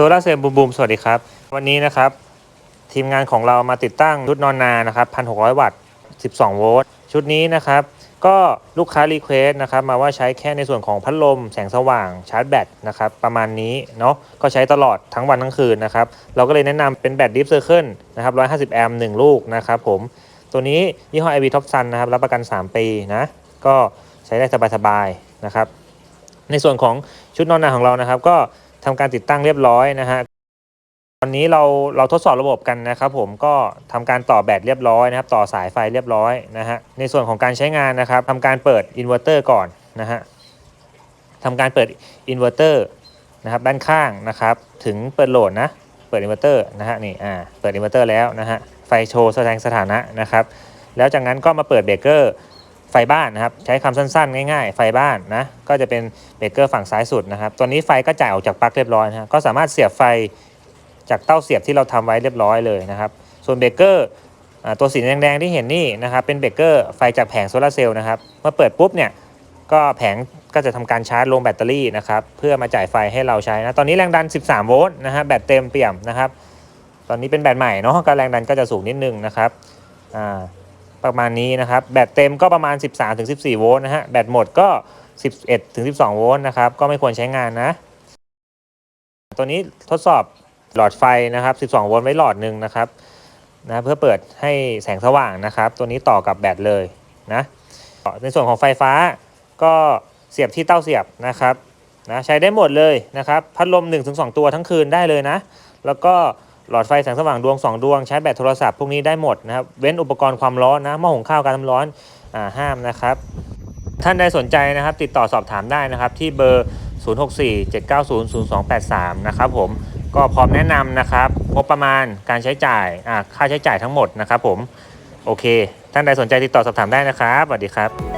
ซลาร์เซลล์บูมบูมสวัสดีครับ วันนี้นะครับ ทีมงานของเรามาติดตั้งชุดนอนนานะครับ 1,600 วัตต์ 12 โวลต์ชุดนี้นะครับ ก็ลูกค้ารีเควสนะครับ มาว่าใช้แค่ในส่วนของพัดลม แสงสว่างชาร์จแบตนะครับ ประมาณนี้เนาะก็ใช้ตลอดทั้งวันทั้งคืนนะครับ เราก็เลยแนะนำเป็นแบตดิฟเซอร์เคิลนะครับ 150 แอมป์1ลูกนะครับผมตัวนี้ยี่ห้อ IB Top Sun นะครับ รับประกัน 3 ปีนะ ก็ใช้ได้สบายๆนะครับ ในส่วนของชุดนอนนาของเรานะครับก็ ทำการติดตั้งเรียบร้อยนะฮะตอนนี้เราเราทดสอบระบบกันนะครับผมก็ทำการต่อแบตเรียบร้อยนะครับต่อสายไฟเรียบร้อยนะฮะในส่วนของการใช้งานนะครับทำการเปิดอินเวอร์เตอร์ก่อนนะฮะทำการเปิดอินเวอร์เตอร์นะครับด้านข้างนะครับถึงเปิดโหลดนะเปิดอินเวอร์เตอร์นะฮะนี่อ่าเปิดอินเวอร์เตอร์แล้วนะฮะไฟโชว์แสดงสถานะนะครับแล้วจากนั้นก็มาเปิดเบรกเกอร์ ไฟบ้านนะครับ ใช้คำสั้น ๆ ง่าย ๆ ไฟบ้านนะ ก็จะเป็นเบรกเกอร์ฝั่งซ้ายสุดนะครับ ตัวนี้ไฟก็จ่ายออกจากปลั๊กเรียบร้อยนะก็สามารถเสียบไฟจากเต้าเสียบที่เราทำไว้เรียบร้อยเลยนะครับ ส่วนเบรกเกอร์ตัวสีแดงๆที่เห็นนี่นะครับ เป็นเบรกเกอร์ไฟจากแผงโซลาเซลล์นะครับ เมื่อเปิดปุ๊บเนี่ยก็แผงก็จะทำการชาร์จลงแบตเตอรี่นะครับ เพื่อมาจ่ายไฟให้เราใช้นะ ตอนนี้แรงดัน 13 โวลต์นะฮะแบตเต็มเปี่ยมนะครับ ตอนนี้เป็นแบตใหม่เนาะก็แรงดันก็จะสูงนิดนึงนะครับอ่า ประมาณนี้นะครับ แบตเต็มก็ประมาณ 13-14 โวลต์นะฮะ แบตหมดก็ 11-12 โวลต์นะครับ ก็ไม่ควรใช้งานนะ ตัวนี้ทดสอบหลอดไฟนะครับ 12 โวลต์ไว้หลอดหนึ่งนะครับนะเพื่อเปิดให้แสงสว่างนะครับ ตัวนี้ต่อกับแบตเลยนะในส่วนของไฟฟ้าก็เสียบที่เต้าเสียบนะครับนะใช้ได้หมดเลยนะครับ พัดลม 1-2 ตัวทั้งคืนได้เลยนะ แล้วก็ หลอดไฟแสงสว่างดวง 2 ดวงใช้แบตโทรศัพท์พวกนี้ได้หมดนะครับ เว้นอุปกรณ์ความร้อนนะหม้อหุงข้าวการน้ำร้อนอ่าห้ามนะครับ ท่านใดสนใจนะครับ ติดต่อสอบถามได้นะครับ ที่เบอร์ 0647900283 นะครับผมก็พร้อมแนะนำนะครับงบประมาณการใช้จ่ายอ่าค่าใช้จ่ายทั้งหมดนะครับผมโอเค ท่านใดสนใจติดต่อสอบถามได้นะครับสวัสดีครับ